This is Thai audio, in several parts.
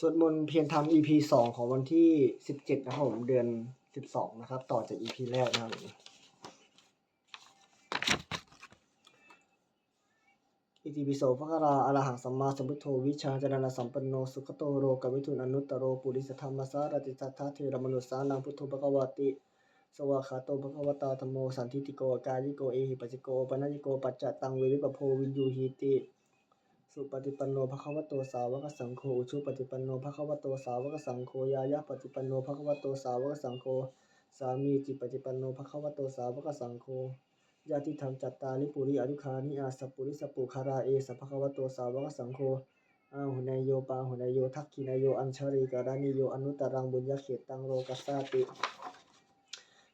สวดมนต์เพียรธรรม EP สองของวันที่สิบเจ็ดนะครับผมเดือนสิบสองนะครับ ต่อจาก EP แรกนะครับ อิติปิโสภะคะราอะระหังสัมมาสัมพุทโธวิชาจารณะสัมปันโนสุขโตโรกวิทุนอนุตตโรปุริสธรรมสารติสัทธาเทระมนุสสานังพุทโธภควาติสวากขาโตภควตาธรรมโมสันทิติโกกายิโกเอหิปัสสิโกปนัญญิโกปัจจตังเววิปโพวินยูหีติ สุปฏิปันโนภควโตสาวกสังโฆอุชุปฏิปันโนภควโตสาวกสังโฆยายะปฏิปันโนภควโตสาวกสังโฆสามีจิปฏิปันโนภควโตสาวกสังโฆญาติธรรมจัตตาลิปุริอนุคานิอาสปปุริสปุคาราเอสภควโตสาวกสังโฆอาหุนายโยปาหุนายโยทักขินายโยอัญชริการานิโยอนุตรังบุญญเขตังโลกัสสาติ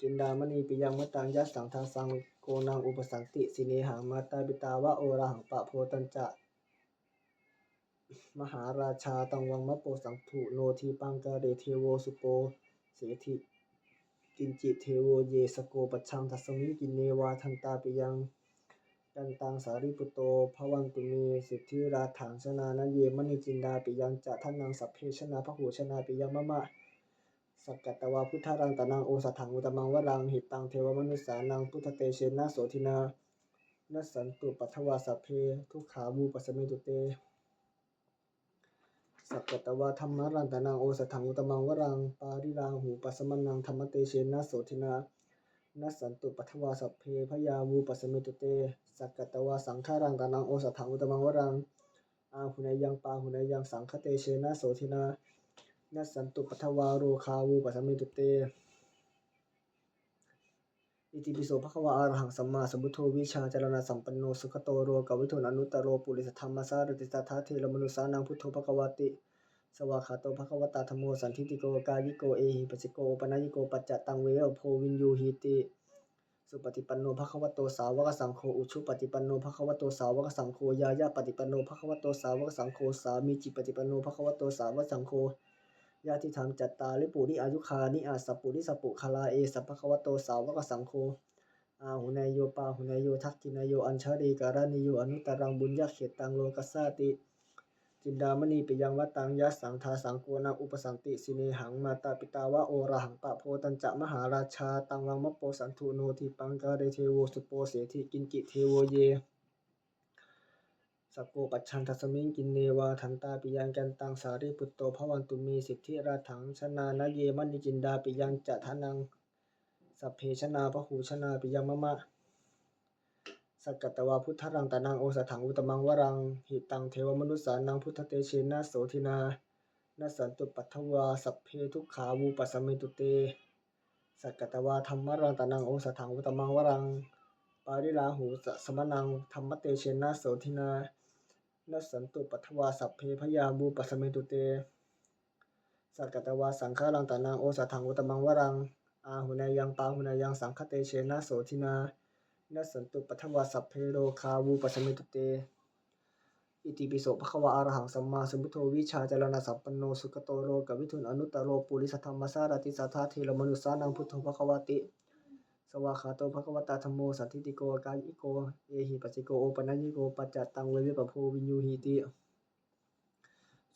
จินดามณีปิยังมตังยัสสังทาสังโกนังอุปสันติสิเนหังมาตาปิตาวะโอระหังปะโพตัญจะ มหาราชาตังวังมะโปสังถุโนทีปังกาเรเทโวสุโปเสธิกินจิเทโวเยสโกปัชังทัสมิกินเนวาทันตาปิยังกันตังสาริปุตโตภวันตุเมสิทธิราถังชนานะเยมณีจินดาปิยังจะท่านังสัพเพชนาพหูชนาปิยังมะมะสักกัตตวาพุทธารังตานังโอสถังอุตมังวรังหิตังเทวมนุสสานังพุทธเตเชนะโสทินานัสันตุปัทวาสัพเพทุกขาวูปัสสเมตุเต สักกัตวาธรรมรังตานังโอสถังอุตมังวรังปาริราหูปัสสมนังธรรมเตเชนะโสทินานัสสันตุปัทวาสัพเพพยาวูปัสมิตุเตสักกตวาสังฆารังตานังโอสถังอุตมังวรังอาหุนายังปาหุนายังสังฆเตเชนะโสทินานัสสันตุปัทวาโรคาวูปัสมิตุเต อิติปิโสภควาอะระหังสัมมาสัมพุทโธวิชาจารณสัมปันโนสุขโตโรกวิทุนอนุตตโรปุริสธรรมสารติสัทธาเทระมนุสานังพุทโธภควติ สวาขาโตภควตาธรรมโมสันทิติโกกายิโกเอหิปัสสิโกปนัญญิโกปัจจตังเวอโพวินยูหีติสุปฏิปันโนภควโตสาวกสังโฆอุชุปฏิปันโนภควโตสาวกสังโฆยายาปฏิปันโนภควโตสาวกสังโฆสามีจิปฏิปันโนภควโตสาวกสังโฆ ญาติธรรมจัตตาลิปุริอายุคานิอาสัปุริสปุคาลาเอสัพพะควโตสาวกสังโฆอาหุนายโยปาหุนายโยทักกินายโยอัญชารีการานิโยอนุตตรังบุญญาเขตตังโลกัสสาติจินดามณีปิยังวัตตังยัสสังทาสังโกนังอุปสันติสิเนหังมาตาปิตาวะโอระหังปะโพตัญจะมหาราชาตังวังมะโปสันทุโนทิปังกาเรเทโวสุโปเสธิกินจิเทโวเย สกโกปัจชันทัสมิงกินเนวาทันตาปิยังกันตังสารีปุตโตภวันตุมีสิทธิราถังชนานะเยมณิจินดาปิยังจะทานังสัพเพชนาพหูชนาปิยังมะมะสกกัตวาพุทธรังตานังโอสถังอุตมังวรังหิตังเทวมนุสสานังพุทธเตเชนะโสทินานัสันตุปัทวาสัพเพทุกขาวูปัสมิตุเตสกกัตวาธรรมรังตานังโอสถังอุตมังวรังปาริลาหูสสมนังธรรมเตเชนะโสทินา นัสสันตุปัทวาสัพเพพยาบูปัสเมตุเต สักกตวาสังฆารังตานังโอสถังอุตมังวรัง อาหุนายังปาหุนายังสังคเตเชนะโสทินานัสสันตุปัทวาสัพเพโรคาวูปัสเมตุเต อิติปิโสภควาอะรหังสัมมาสัมพุทโธวิชาจารณสัมปันโนสุขโตโรกวิทุนอนุตตโรปุริสธรรมสารติสัทธาเทรมนุสานังพุทโธภควติ วากขาโตภควตาธรมโมสันทิติโกกายิโก เอหิปัสสิโกโอปนัญญิโกปัจจตังเววิปโพวินยูหีติ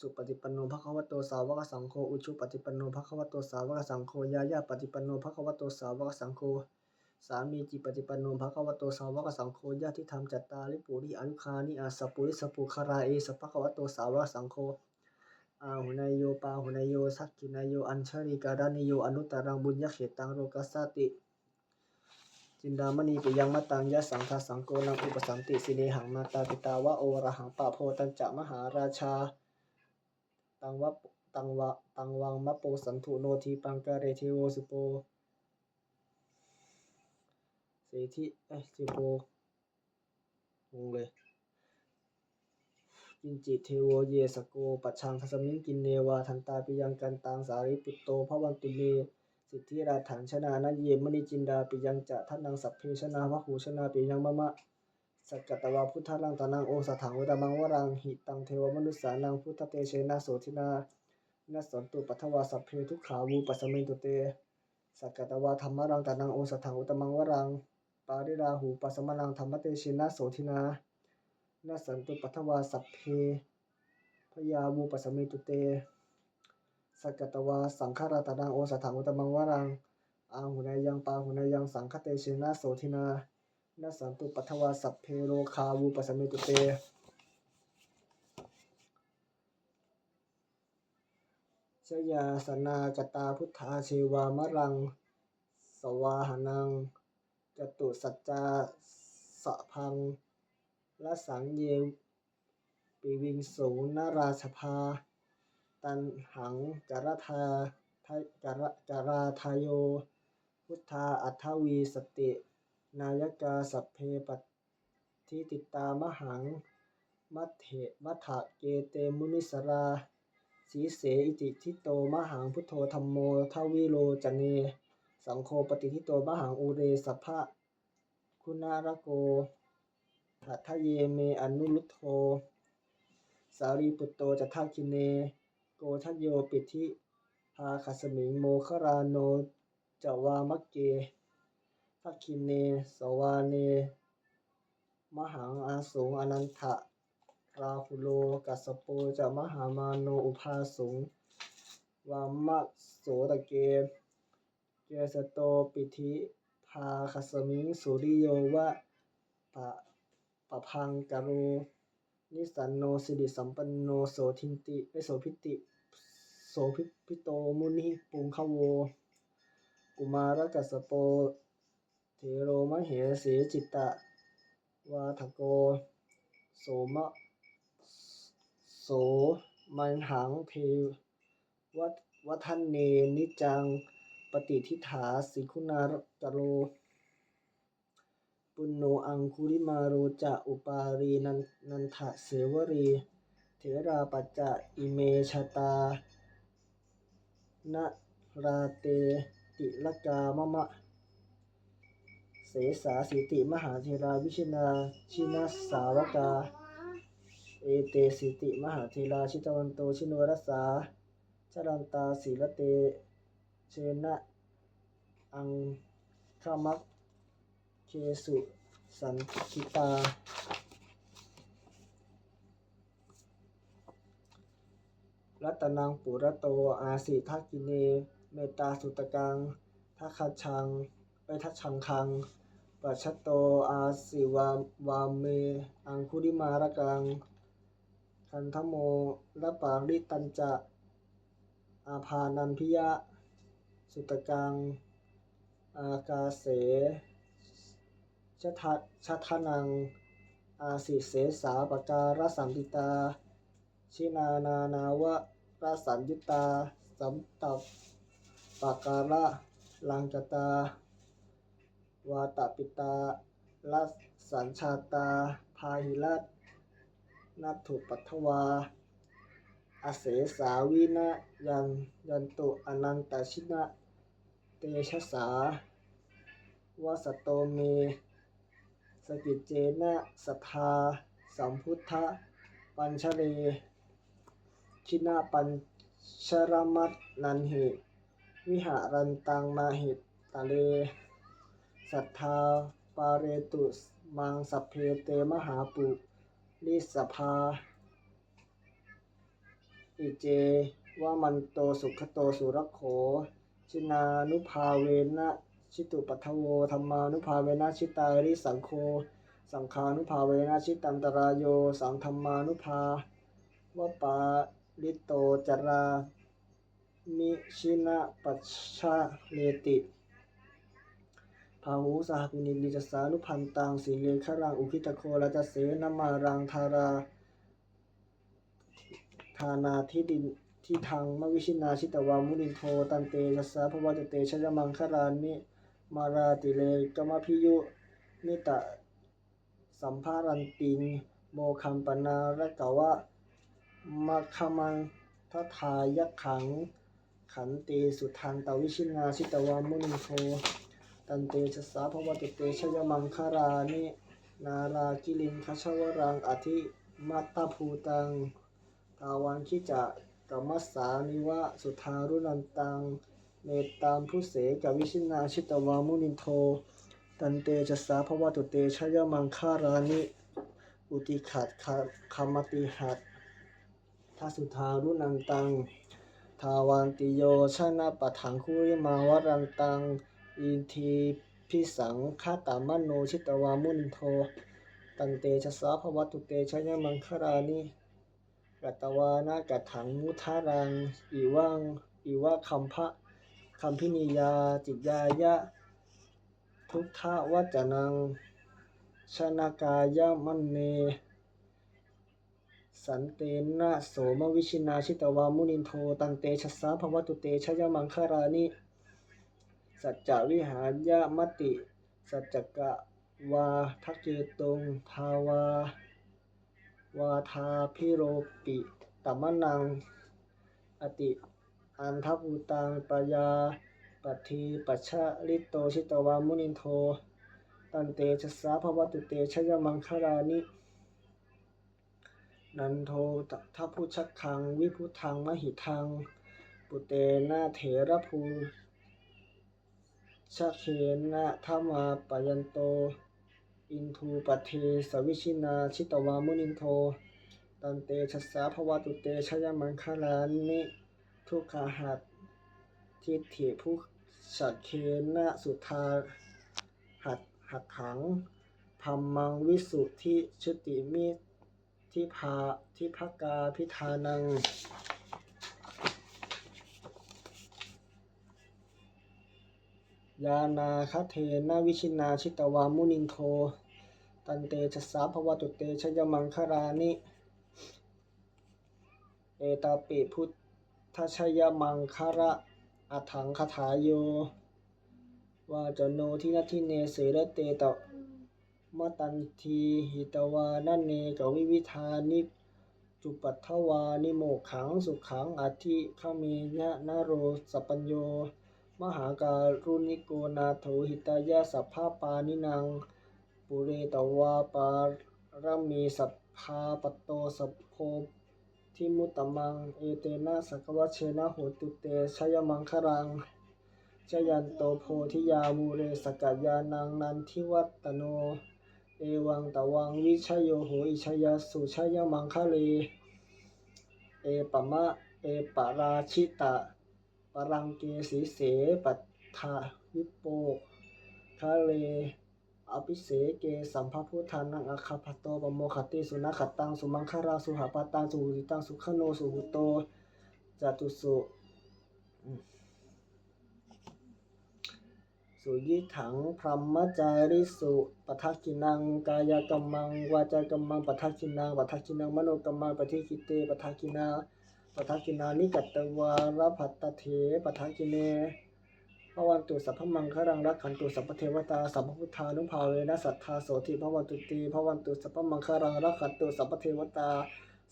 สุปฏิปันโนภควโตสาวกสังโฆอุชุปฏิปันโนภควโตสาวกสังโฆยายาปฏิปันโนภควโตสาวกสังโฆสามีจิปฏิปันโนภควโตสาวกสังโฆญาติธรรมจัตตาลิปุริอนุคานิอาสปปุริสปุคาราเอสภควโตสาวกสังโฆอาหุนายโยปาหุนายโยสักขินายโยอัญชริการานิโยอนุตตรังบุญญเขตังโรกัสสติ จินดามณีปิยังมตังยะสังทาสังโกนังอุปสันติสิเนหังมาตาปิตาวะโอระหังปะโพตัญจะมหาราชา ตังวะตังวะตังวังมะโปสันถุโนทีปังกาเรเทโวสุโปเสธิเอ้สุโปงงเลยกินจิเทโวเยสโกปัจชังทัสมิงกินเนวาทันตาปิยังกันตังสาริปุตโตภวันตุเม สิทธิราถังชนานะเยมณิจินดาปิยังจะทันนังสัพเพชนาวะหูชนาปิยังมะมะสักกตวาพุทธรังตานังโอสถังวตมังวรังหิตังเทวมนุสสานังพุทธเตเชนะโสทินานัสสันตุปัทวาสัพเพทุกขาวูปัสมิตุเตสักกตวาธรรมรังตานังโอสถังวตมังวรังปาริราหูปัสสมนังธรรมเตเชนะโสทินานัสสันตุปัทวาสัพเพพยาวูปัสสมิตุเต สกตวาสังฆราตนังโอสถามุตมังวรังอาหุนายังปาหุนายังสังฆเตเชนะโสทินานาสันตุปัทวาสัพเพโรคาวูปสสมิตุเตชยาสนากตาพุทธาเชวามรัง สวาหนังจตุสัจจาสะพังละสังเยปิวิงสูนาราชภา ตันหังจารธาทะจารจาราทายโย พุทธาอัทธวีสติ นายกาสัพเพปัทิติตามหัง มัทเถมัทธะเกเตมุนิสราสีเสอิติทิโตมหังพุทโธธรรมโมทวิโรจเน สังโฆปฏิทิโตมหังอุเรสัพะคุณารโกทัทเยเมอนุรุโธสารีปุตโตจัตถาคินเน โกทัจโยปิธิภาคัสมิงโมคราโนจวามักเกทักคินเนสวาเน มหังอาสงอนันทะราหุโลกัสโปจะมหามาโนอุภาสงวามะโสตะเกเกสโตปิธิภาคัสมิงสุริโยวะปะปะพังกะโร นิสันโนสิริสัมปันโนโสทินติเอโสพิติโสพิพิโตมุนิปุงคโว กุมารกัสโปเทโรมเหสีจิตตะ วาทโก โสมะโสมันหังเพวัตวัฒนเนนิจัง ปฏิทิฐาสิคุณารตโร ปุณโนอังคุริมาโรจะอุปารีนันนันทะเสวรีเถราปัจจะอิเมชตานะราเตติลกามะมะ เสสาสิติมหาเทราวิชินาชินาสาวกา เอเตสิติมหาเทราชิตวันโตชินวรสาชรันตาศีลเตเชนะอังคามัก เคสุสันคิตา รัตนังปุระโต อาสิทักกิเน เมตตาสุตกังทักขชังไปทักชังคังปัจฉโต อาสิวาวาเม อังคุริมาระกัง คันธโมและปาริตันจะ อาภานันพิยะ สุตกัง อากาเส ชะทะชะทนัง อาสิเสสาปการสัมปิตา ชินานานาวะราสัญยุตา สัมตับปาการะลังจตา วาตปิตาลัสัญชาตา พาหิรัตนัตถุปัทวา อเสสาวินะยันยันตุอนันตชินะ เตชะสาวสโตเม กิจเจนะสัทธา สัมพุทธะปัญชเรชินาปัญชรมัตนันหิวิหารันตังมาหิตะเล สัทธาปาเรตุสมังสัพเพเตมหาปุริสภา อิเจวามันโตสุขโตสุรโข ชินานุภาเวนะ ชิตุปัทโวธรรมานุภาเวนะชิตาริสังโฆสังฆานุภาเวนะชิตันตรายโยสังธรรมานุภาวะปาลิโตจรามิชินะปัชชาเลติภาหูสหปินิลิจสานุพันตังสีเลขรังอุคิตโคราจเสนมารังธาราทานาทิดินที่ทางมวิชินาชิตวามุนินโทตันเตชัสสะภวจเตชยมังคารานิ มาราติเลกมพิยุ นิตะ สัมภารันติง โมคัมปนาระกะวะมัคมังทัทายักขัง ขันติสุทันตวิชินาชิตวามุนิโทตันเตชะสาภวติเตชยมังคารานินารากิลินคชวรังอธิมัตตภูตัง ทาวันคิจะกัมมัสสานิวะสุทารุนันตัง เมตตามผู้เสกวิชินาชิตวามุนินโท ตันเตชะสาภวตุเตชยมังคารานิ อุติขัดคามติหัดทัสุทารุนันตัง ทาวันติโยชนะปะถังคุริมาวรันตัง อินทีพิสังฆาตามโนชิตวามุนิโท ตันเตชะสาภวตุเตชยมังคารานิกัตตวานากัตถังมุทารัง อีวังอีวะคัมภะ คัมพินิยา จิตยายะ ทุกทวัจนัง ชนากายะมันเน สันเตนะโสมวิชินาชิตวามุนินโท ตันเตชะสาภวตุเตชะยมังคารานิ สัจจวิหารยะมติ สัจจกะวาทักเจตุงทาวา วาทาพิโรปิตัมมนัง อติ อันทภูตังปยาปัทธีปัชะลิโตชิตวามุนินโท ตันเตชะสาภวตุเตชะยมังคารานิ นันโททัพุชักคัง วิพุทังมหิทัง ปุเตนะเถระภูชะเขนะธรรมาปยันโต อินทูปเทสวิชินาชิตวามุนินโท ตันเตชะสาภวตุเตชะยมังครานิ ทุกขาหัตทิฏฐิผู้สักเคนะสุทาหัตหัตถังพัมมังวิสุทธิชติมิทิภาทิภกาพิธานัง ยานาคเทนะวิชินาชิตวามุนินโท ตันเตชะสาภวตุเตชะยมังคารานิ เอตาปิพุท ธชยมังคาระอัฏฐังคถาโยวาจโนทินัทิเนเสระเตตะมตันทีหิตวานันเนกวิวิธานิจุปัทถวานิโมขังสุขังอธิขเมยะนโรสปปัญโย มหาการุณิโกนาโถหิตายะสัพพาปานินัง ปุเรตวาปารมีสัพพาปโตสัพโพ ทิมุตตมัง เอเตนะสักวะเชนะโหตุเตชยมังครังชยันโตโพธิยามูเรสกัจยานังนันทิวัตโน เอวังตะวังวิชโยโหอิชยสุชยมังคะเล เอปมะ เอปราชิตะ ปรังเกสีเสปัฏฐาวิปโปคะเล อภิเสเกสัมภพุทธานังอาคาปโตปโมคติสุนัขตังสุมังคาราสุหปตังสุหุติตังสุขโนสุหุโตจตุสุสุยิถังพรหมจาริสุปัทกินังกายกรรมังวาจากรรมังปัทกินังปัทกินังมโนกรรมังปฏิคิเตปัทกินาปัทกินานิกัตตวารพัตตเถปัทกิเนะ วันตุสัพพมังคารังรักขันตุสัพพเทวตาสัพพพุทธานุภาเวนะสัทธาโสติพระวันตุตีพระวันตุสัพพมังคารังรักขันตุสัพพเทวตา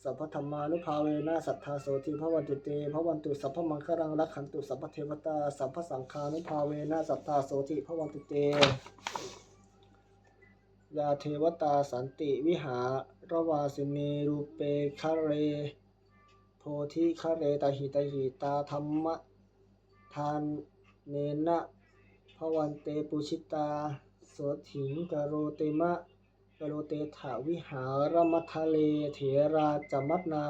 สัพพธรรมานุภาเวนะสัทธาโสติพระวันตุตีพระวันตุสัพพมังคารังรักขันตุสัพพเทวตาสัพพสังฆานุภาเวนะสัทธาโสติพระวันตุเตยาเทวตาสันติวิหารวาสินีรูเปคะเร โพธิคะเรตหิตหิตาธรรมทาน เนนะภวันเตปุชิตาโสถิงกโรเตมะกโรเตถาวิหารมัทะเลเถราจมัตนา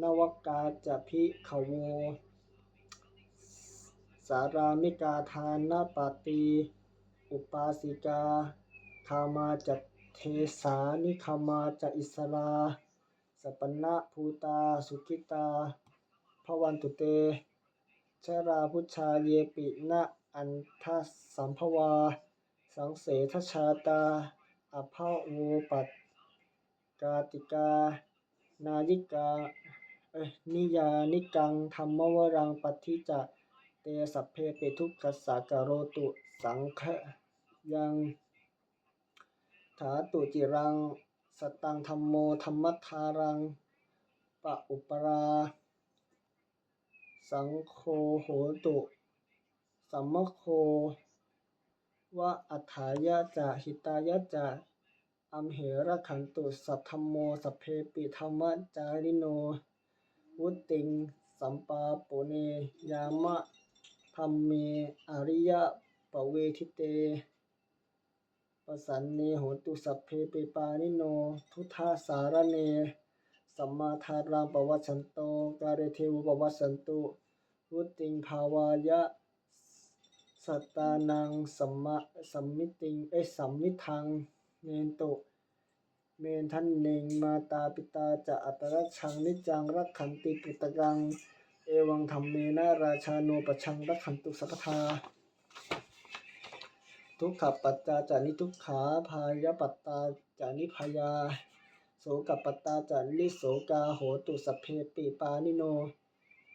นวกาจะพิขโว สารามิกาทานนาปาตีอุปาสิกาคามาจัเทสานิคามาจะอิสราสปนะภูตา สุขิตาภวันตุเต ชราพุชาเยปินะอันทัสสัมภวา สังเสทชาตาอภาโวปัตกาติกา นายิกาเอ้นิยานิกังธรรมวรังปัติจะเตสัพเพเปทุกขสสะกโรตุสังฆยังถาตุจิรัง สตังธรรมโมธรรมทารังปะอุปรา สังโฆโหตุ สัมมโค วะอัฏฐายะจะหิตายะจะอัมเหระขันตุสัทธมโมสัพเพปิธรรมจาริโน วุติง สัมปาปุเน ยามะธรรมเม อริยะปเวทิเตปสันเนโหตุสัพเพปิปานิโน ทุทธาสารเน สัมมาทารังปวัชชันโต กาเรเทวปวัชชันตุ วุติงภาวายะสัตตานังสัมมสัมมิติงเอสัมมิทังเนนตุ เมนทันเนงมาตาปิตาจะอัตรัชังนิจังรักขันติปุตตกัง เอวังธรรมเมนะราชาโนปชังรักขันตุสัพพทา ทุกขปัจจาจานิทุกขาพายปัตตาจานิพยา โสกปัตตาจานิโสกาโหตุสัพเพปิปานิโน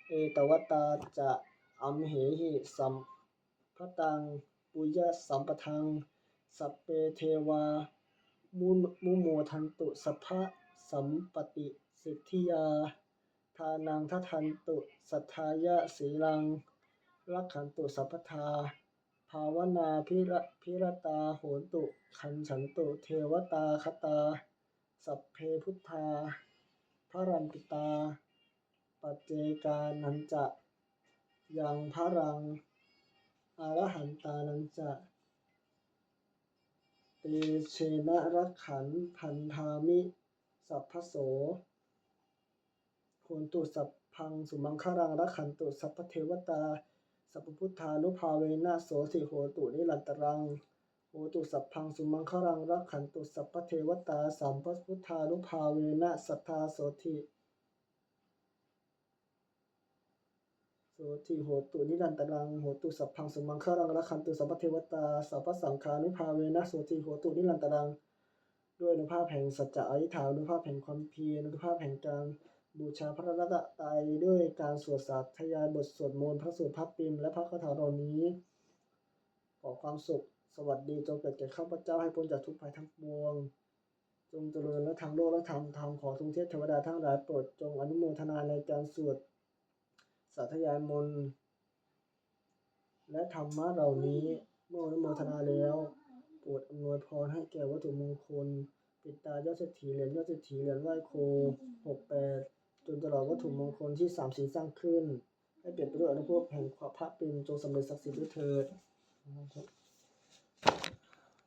เอตวตตาจะอัมเหหิสัมพตังปุยะสัมปทัง สัพเพเทวา มุมุโมทันตุสัพพะสัมปติสิทธิยา ทานังทัทันตุสัทธายะสีลัง รักขันตุสัพพทา ภาวนาพิระพิรตาโหนตุขันฉันตุเทวตาคตา สัพเพพุทธาพระรันติตา ปัจเจกานันจะยังพระรังอรหันตานันจะเตเชนะรักขันพันธามิสัพพโสโหนตุสัพพังสุมังคารังรักขันตุสัพพเทวตา สัพพุทธานุภาเวนะโสสิโหตุนิรันตรังโหตุสัพพังสุมังคารังรักขันตุสัพพเทวตาสัมพพุทธานุภาเวนะสัทธาโสติ โสติโหตุนิรันตรังโหตุสัพพังสุมังคารังรักขันตุสัพพเทวตาสัพพสังฆานุภาเวนะโสติโหตุนิรันตรัง ด้วยอนุภาพแห่งสัจจะอธิฐานอนุภาพแห่งความเพียรอนุภาพแห่งการบูชาพระรัตนตรัยด้วยการสวดสาธยายบทสวดมนต์พระสูตรพระปิมและพระคาถาเหล่านี้ขอความสุข สวัสดีจงเกิดแก่ข้าพเจ้าให้พ้นจากทุกภัยทั้งปวงจงเจริญและทางโลกและทางธรรมขอทุงเทพเทวดาทั้งหลายโปรดจงอนุโมทนาในการสวดาธยายมนต์และธรรมะเหล่านี้เมื่อนุโมทนาแล้วโปรดอำนวยพรให้แก่วัตถุมงคล ปิดตายอดเศรษฐีเหรียญยอดเศรษฐีเหรียญไหว้คหกแปดจนตลอดวัตถุมงคลที่สามสีสร้างขึ้น ให้เปลี่ยนไปด้วยอนุภาพแห่งความพระปิ่นจงสำเร็จศักดิ์สิทธิ์ด้วยเถิด